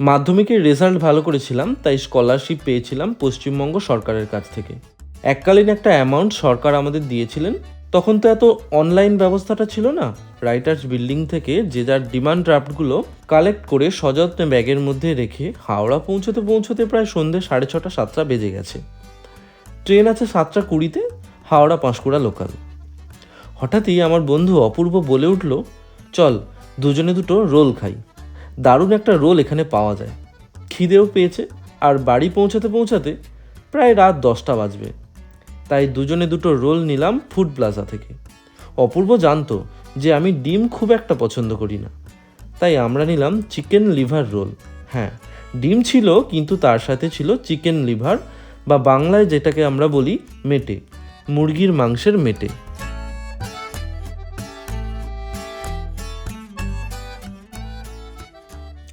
মাধ্যমিকের রেজাল্ট ভালো করেছিলাম, তাই স্কলারশিপ পেয়েছিলাম পশ্চিমবঙ্গ সরকারের কাছ থেকে। এককালীন একটা অ্যামাউন্ট সরকার আমাদের দিয়েছিলেন, তখন তো এত অনলাইন ব্যবস্থাটা ছিল না। রাইটার্স বিল্ডিং থেকে যে যার ডিমান্ড ড্রাফটগুলো কালেক্ট করে সযত্নে ব্যাগের মধ্যে রেখে হাওড়া পৌঁছতে পৌঁছতে প্রায় সন্ধ্যে সাড়ে ছটা, সাতটা বেজে গেছে। ট্রেন আছে সাতটা কুড়িতে, হাওড়া পাঁশকুড়া লোকাল হঠাৎই আমার বন্ধু অপূর্ব বলে উঠল, চল, দুজনে দুটো রোল খাই। দারুণ একটা রোল এখানে পাওয়া যায়। খিদেও পেয়েছে, আর বাড়ি পৌঁছাতে পৌঁছাতে প্রায় রাত দশটা বাজবে। তাই দুজনে দুটো রোল নিলাম ফুড প্লাজা থেকে। অপূর্ব জানতো যে আমি ডিম খুব একটা পছন্দ করি না। তাই আমরা নিলাম চিকেন লিভার রোল। হ্যাঁ ডিম ছিল, কিন্তু তার সাথে ছিল চিকেন লিভার বা বাংলায় যেটাকে আমরা বলি মেটে, মুরগির মাংসের মেটে।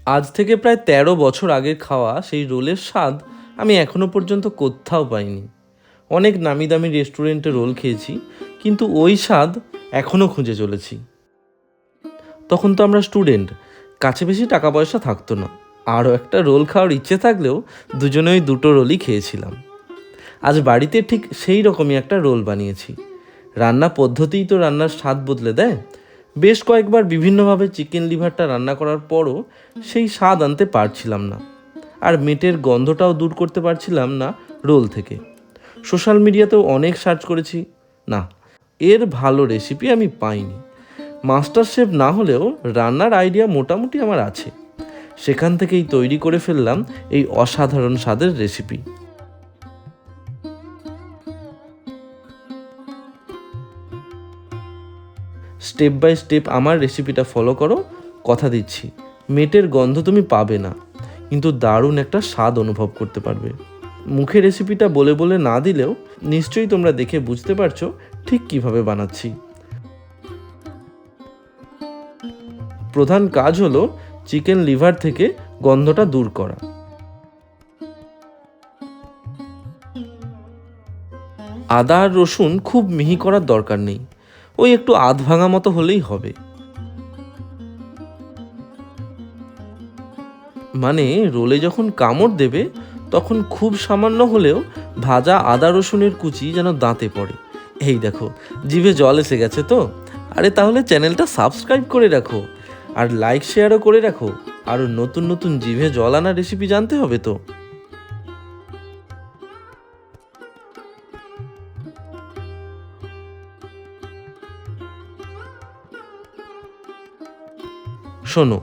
আজ থেকে প্রায় তেরো বছর আগের খাওয়া, সেই রোলের স্বাদ আমি এখনও পর্যন্ত কোথাও পাইনি। অনেক নামি দামি রেস্টুরেন্টে রোল খেয়েছি, কিন্তু ওই স্বাদ এখনও খুঁজে চলেছি। তখন তো আমরা স্টুডেন্ট, কাছে বেশি টাকা পয়সা থাকতো না। আরও একটা রোল খাওয়ার ইচ্ছে থাকলেও দুজনে ওই দুটো রোলই খেয়েছিলাম। আজ বাড়িতে ঠিক সেই রকমই একটা রোল বানিয়েছি। রান্না পদ্ধতিই তো রান্নার স্বাদ বদলে দেয়। বেশ কয়েকবার বিভিন্নভাবে চিকেন লিভারটা রান্না করার পরও সেই স্বাদ আনতে পারছিলাম না। আর মেটের গন্ধটাও দূর করতে পারছিলাম না রোল থেকে। সোশ্যাল মিডিয়াতেও অনেক সার্চ করেছি। না, এর ভালো রেসিপি আমি পাইনি। মাস্টার শেফ না হলেও রান্নার আইডিয়া মোটামুটি আমার আছে। সেখান থেকেই তৈরি করে ফেললাম এই অসাধারণ স্বাদের রেসিপি। স্টেপ বাই স্টেপ আমার রেসিপিটা ফলো করো, কথা দিচ্ছি। মেটের গন্ধ তুমি পাবে না, কিন্তু দারুণ একটা স্বাদ অনুভব করতে পারবে। মুখে রেসিপিটা বলে বলে না দিলেও নিশ্চয়ই তোমরা দেখে বুঝতে পারছ ঠিক কীভাবে বানাচ্ছি। প্রধান কাজ হলো চিকেন লিভার থেকে গন্ধটা দূর করা। আদা আর রসুন খুব মিহি করার দরকার নেই। ওই একটু আধ ভাঙা মতো হলেই হবে। মানে রোলে যখন কামড় দেবে, তখন খুব সামান্য হলেও ভাজা আদা রসুনের কুচি যেন দাঁতে পড়ে। এই দেখো, জিভে জল এসে গেছে তো? আরে তাহলে চ্যানেলটা সাবস্ক্রাইব করে রাখো, আর লাইক শেয়ারও করে রাখো, আরও নতুন নতুন জিভে জল আনা রেসিপি জানতে হবে তো? শোনো,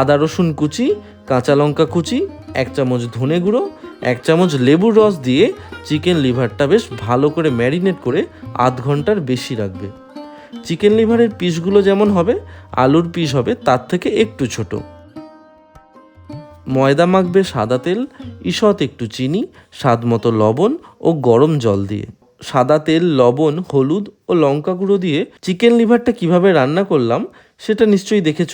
আদা রসুন কুচি, কাঁচা লঙ্কা কুচি, এক চামচ ধনে গুঁড়ো, এক চামচ লেবুর রস দিয়ে চিকেন লিভারটা বেশ ভালো করে ম্যারিনেট করে আধ ঘণ্টার বেশি রাখবে। চিকেন লিভারের পিসগুলো যেমন হবে, আলুর পিস হবে তার থেকে একটু ছোট। ময়দা মাখবে সাদা তেল, ঈষৎ একটু চিনি, স্বাদ মতো লবণ ও গরম জল দিয়ে। সাদা তেল, লবণ, হলুদ ও লঙ্কা গুঁড়ো দিয়ে চিকেন লিভারটা কীভাবে রান্না করলাম, সেটা নিশ্চয়ই দেখেছ।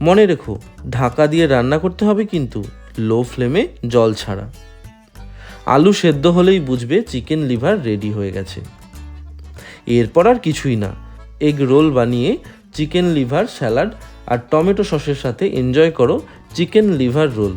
মনে রেখো, ঢাকা দিয়ে রান্না করতে হবে কিন্তু লো ফ্লেমে জল ছাড়া। আলু সেদ্ধ হলেই বুঝবে চিকেন লিভার রেডি হয়ে গেছে। এরপর আর কিছুই না এগ রোল বানিয়ে চিকেন লিভার স্যালাড আর টমেটো সসের সাথে এনজয় করো চিকেন লিভার রোল